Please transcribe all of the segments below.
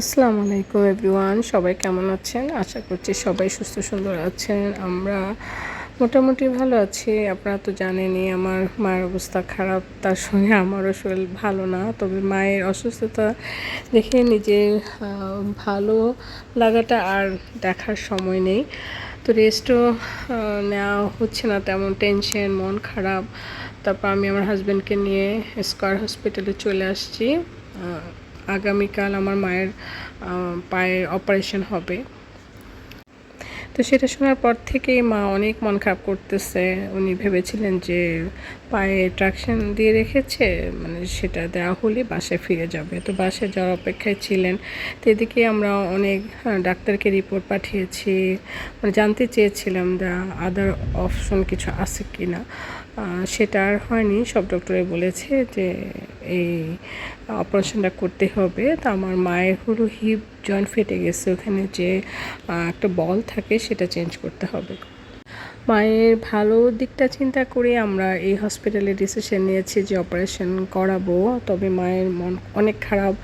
আসসালামু আলাইকুম এভরিওয়ান, সবাই কেমন আছেন? আশা করছি সবাই সুস্থ সুন্দর আছেন। আমরা মোটামুটি ভালো আছি। আপনারা তো জানেনই আমার মায়ের অবস্থা খারাপ, তার সঙ্গে আমারও শরীর ভালো না। তবে মায়ের অসুস্থতা দেখে নিজের ভালো লাগাটা আর দেখার সময় নেই। তো রেস্টও নেওয়া হচ্ছে না তেমন টেনশন মন খারাপ। তারপর আমি আমার হাজব্যান্ডকে নিয়ে স্কয়ার হসপিটালে চলে আসছি। আগামীকাল আমার মায়ের পায়ে অপারেশন হবে। তো সেটা শোনার পর থেকেই মা অনেক মন খারাপ করতেছে। উনি ভেবেছিলেন যে পায়ে ট্রাকশন দিয়ে রেখেছে মানে সেটা দেওয়া হলে বাসায় ফিরে যাবে। তো বাসায় যাওয়ার অপেক্ষায় ছিলেন। তো এদিকে আমরা অনেক ডাক্তারকে রিপোর্ট পাঠিয়েছি। মানে জানতে চেয়েছিলাম দা আদার অপশন কিছু আছে কি না সেটা আর হয়নি। সব ডক্টরে বলেছে যে এই অপারেশনটা করতে হবে। তা আমার মায়ের হলো হিপ জয়েন্ট ফেটে গেছে। ওখানে যে একটা বল থাকে সেটা চেঞ্জ করতে হবে। মায়ের ভালো দিকটা চিন্তা করে আমরা এই হসপিটালে ডিসিশন নিয়েছি যে অপারেশন করাবো। তবে মায়ের মন অনেক খারাপ।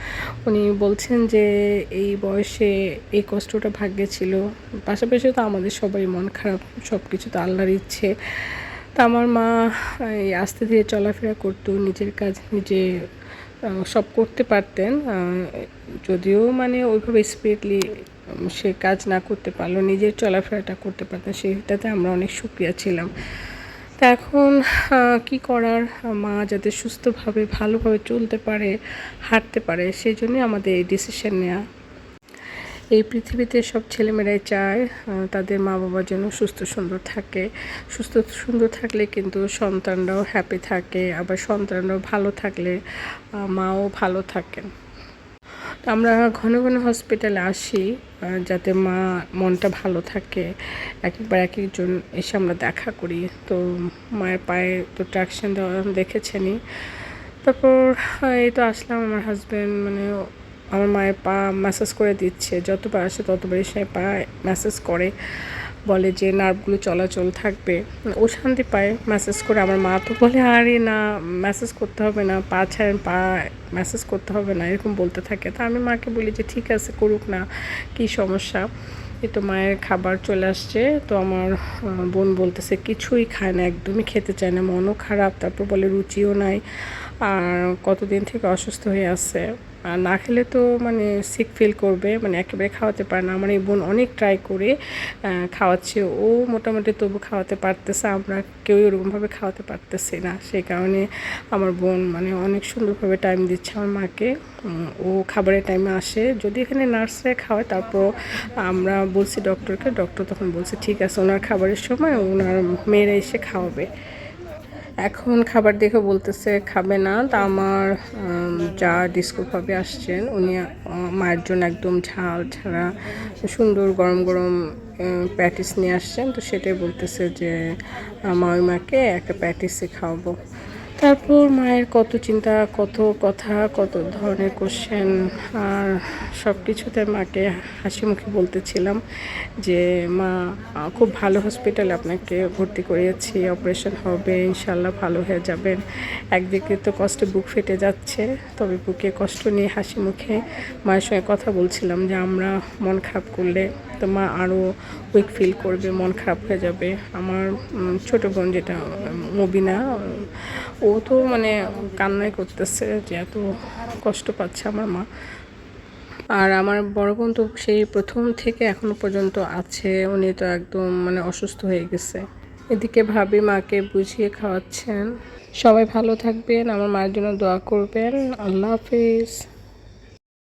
উনি বলছেন যে এই বয়সে এই কষ্টটা ভাগ্যে ছিল। পাশাপাশি তো আমাদের সবাই মন খারাপ। সব কিছু তো আল্লাহর ইচ্ছে। তা আমার মা, এই আস্তে ধীরে চলাফেরা করতো, নিজের কাজ নিজে সব করতে পারতেন। যদিও মানে ওইভাবে স্পিডলি সে কাজ না করতে পারল, নিজের চলাফেরাটা করতে পারতেন সেটাতে আমরা অনেক সুক্রিয়া ছিলাম। তা এখন কি করার? মা যাতে সুস্থভাবে, ভালোভাবে চলতে পারে, হাঁটতে পারে, সেই জন্যই আমাদের এই ডিসিশন নেওয়া এই পৃথিবীতে সব ছেলেমেয়েরাই চায় তাদের মা বাবা যেন সুস্থ সুন্দর থাকে। সুস্থ সুন্দর থাকলে কিন্তু সন্তানরাও হ্যাপি থাকে, আবার সন্তানরাও ভালো থাকলে মাও ভালো থাকেন। আমরা ঘন ঘন হসপিটালে আসি যাতে মা মনটা ভালো থাকে। একবার এক একজন এসে আমরা দেখা করি। তো মায়ের পায়ে তো ট্রাকশন দেওয়া দেখেছেনই। তারপর এই তো আসলাম আমার হাজব্যান্ড মানে আমার মায়ের পা ম্যাসাজ করে দিচ্ছে। যতবার আসে ততবার এসে পা ম্যাসাজ করে। বলে যে নার্ভগুলো চলাচল থাকবে। ও শান্তি পায় ম্যাসেজ করে। আমার মা তো বলে, আরে না ম্যাসেজ করতে হবে না। পা ছাড়েন, পা ম্যাসেজ করতে হবে না। এরকম বলতে থাকে। তা আমি মাকে বলি যে, ঠিক আছে, করুক না। কী সমস্যা? এ তো মায়ের খাবার চলে আসছে। তো আমার বোন বলতেছে, কিছুই খায় না, একদমই খেতে চায় না। মনও খারাপ। তারপর বলে, রুচিও নাই। আর কতদিন থেকে অসুস্থ হয়ে আছে? আর না খেলে তো মানে সিক ফিল করবে মানে একেবারে খাওয়াতে পারে না। আমার এই বোন অনেক ট্রাই করে খাওয়াচ্ছে। ও মোটামুটি তবু খাওয়াতে পারতেছে, আমরা কেউ ওরকমভাবে খাওয়াতে পারতেছি না। সেই কারণে আমার বোন মানে অনেক সুন্দরভাবে টাইম দিচ্ছে আমার মাকে। ও খাবারের টাইমে আসে। যদি এখানে নার্সরা খাওয়ায় তারপর আমরা বলছি ডক্টরকে ডক্টর তখন বলছে, ঠিক আছে, ওনার খাবারের সময় ওনার মেয়েরা এসে খাওয়াবে। এখন খাবার দেখে বলতেছে খাবে না, তা আমার যা ডিস্কোভাবে আসছেন, উনি মায়ের জন্য একদম ঝাল ছাড়া সুন্দর গরম গরম প্যাটিস নিয়ে আসছেন, তো সেটাই বলতেছে যে মাকে একটা প্যাটিসে খাওয়াবো। তারপর মায়ের কত চিন্তা, কত কথা, কত ধরনের কোশ্চেন আর সব কিছুতে মাকে হাসি মুখে বলতেছিলাম যে, মা, খুব ভালো হসপিটালে আপনাকে ভর্তি করিয়েছি অপারেশন হবে ইনশাল্লাহ ভালো হয়ে যাবেন। একদিকে তো কষ্টে বুক ফেটে যাচ্ছে, তবে বুকে কষ্ট নিয়ে হাসি মুখে মায়ের সঙ্গে কথা বলছিলাম যে, আমরা মন খারাপ করলে তো মা আরও উইক ফিল করবে, মন খারাপ হয়ে যাবে। আমার ছোট বোন যেটা মবিনা, ও তো মানে কান্নাই করতেছে যে এত কষ্ট পাচ্ছে আমার মা। আর আমার বড় বোন তো সেই প্রথম থেকে এখনও পর্যন্ত আছে, উনি তো একদম মানে অসুস্থ হয়ে গেছে। এদিকে ভাবি মাকে বুঝিয়ে খাওয়াচ্ছেন। সবাই ভালো থাকবেন, আমার মায়ের জন্য দোয়া করবেন। আল্লাহ হাফিজ।